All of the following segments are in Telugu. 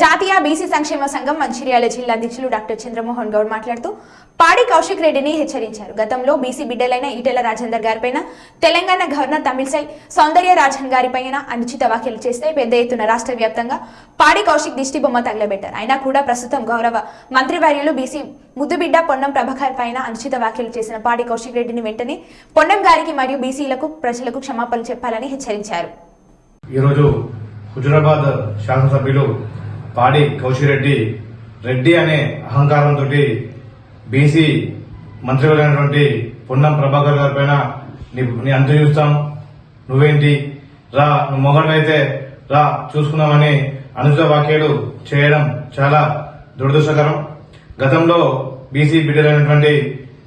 జాతీయ బీసీ సంక్షేమ సంఘం మంచిర్యాల జిల్లా అధ్యక్షులు డాక్టర్ చంద్రమోహన్ గౌడ్ మాట్లాడుతూ పాడి కౌశిక్ రెడ్డిని హెచ్చరించారు. గతంలో బీసీ బిడ్డలైన ఈటెల రాజేందర్ గారిపైన తెలంగాణ గవర్నర్ తమిళసై సౌందర్య రాజన్ గారిపైన అనుచిత వ్యాఖ్యలు చేస్తే పెద్ద ఎత్తున రాష్ట్ర వ్యాప్తంగా పాడి కౌశిక్ దిష్టి బొమ్మ తగలబెట్టారు. అయినా కూడా ప్రస్తుతం గౌరవ మంత్రివర్యులు బీసీ ముద్దుబిడ్డ పొన్నం ప్రభాకర్ పైన అనుచిత వ్యాఖ్యలు చేసిన పాడి కౌశిక్ రెడ్డిని వెంటనే పొన్నం గారికి మరియు బీసీలకు ప్రజలకు క్షమాపణలు చెప్పాలని హెచ్చరించారు. ఈరోజు హుజురాబాద్ శాసనసభ్యులు పాడి కౌశిరెడ్డి రెడ్డి అనే అహంకారంతో బీసీ మంత్రివర్గైనటువంటి పొన్నం ప్రభాకర్ గారి పైన నీ అంత చూస్తాం. నువ్వేంటి? రా నువ్వు మొగడైతే రా చూసుకున్నామని అనుచిత వ్యాఖ్యలు చేయడం చాలా దురదృష్టకరం. గతంలో బీసీ బిడ్డలైనటువంటి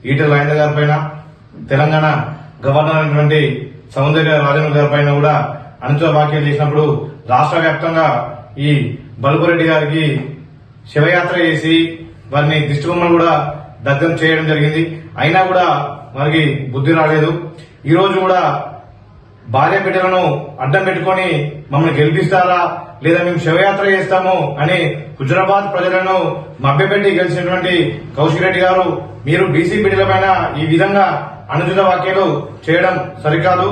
ఈటల రాజేంద్ర గారి పైన తెలంగాణ గవర్నర్ అయినటువంటి సౌందర్య రాజన్ గారి పైన కూడా అనుచిత వ్యాఖ్యలు చేసినప్పుడు రాష్ట్ర వ్యాప్తంగా ఈ బల్బురెడ్డి గారికి శివయాత్ర చేసి వారిని దిష్టిబొమ్మలు కూడా దగ్ధం చేయడం జరిగింది. అయినా కూడా వారికి బుద్ధి రాలేదు. ఈ రోజు కూడా భార్య బిడ్డలను అడ్డం పెట్టుకొని మమ్మల్ని గెలిపిస్తారా లేదా మేము శివయాత్ర చేస్తాము అని హుజరాబాద్ ప్రజలను మభ్యపెట్టి గెలిచినటువంటి కౌశిక్ రెడ్డి గారు మీరు బీసీ బిడ్డలపైన ఈ విధంగా అనుచిత వ్యాఖ్యలు చేయడం సరికాదు.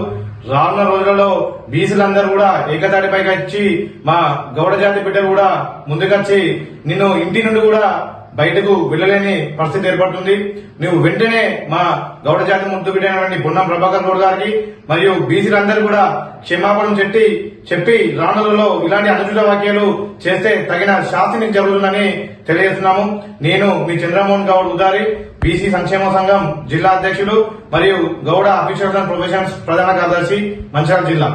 రానున్న రోజులలో బీసీలందరూ కూడా ఏకతాటిపైకి వచ్చి మా గౌడ జాతి బిడ్డలు కూడా ముందుకొచ్చి నిన్ను ఇంటి నుండి కూడా బయటకు వెళ్ళలేని పరిస్థితి ఏర్పడుతుంది. నువ్వు వెంటనే మా గౌడ జాతి ముద్దు బిడ్డైనటువంటి పొన్నం ప్రభాకర్ గౌడ్ గారికి మరియు బీసీలందరూ కూడా క్షమాపణం చెప్పి చెప్పి రాణులలో ఇలాంటి అనుచిత వాక్యాలు చేస్తే తగిన శాస్తి జరుగుతుందని తెలియజేస్తున్నాము. నేను మీ చంద్రమోహన్ గౌడ్ ఉదారి బీసీ సంక్షేమ సంఘం జిల్లా అధ్యక్షుడు మరియు గౌడ అఫీషియల్ ప్రొఫెషన్స్ ప్రధాన కార్యదర్శి మంచిర్యాల జిల్లా.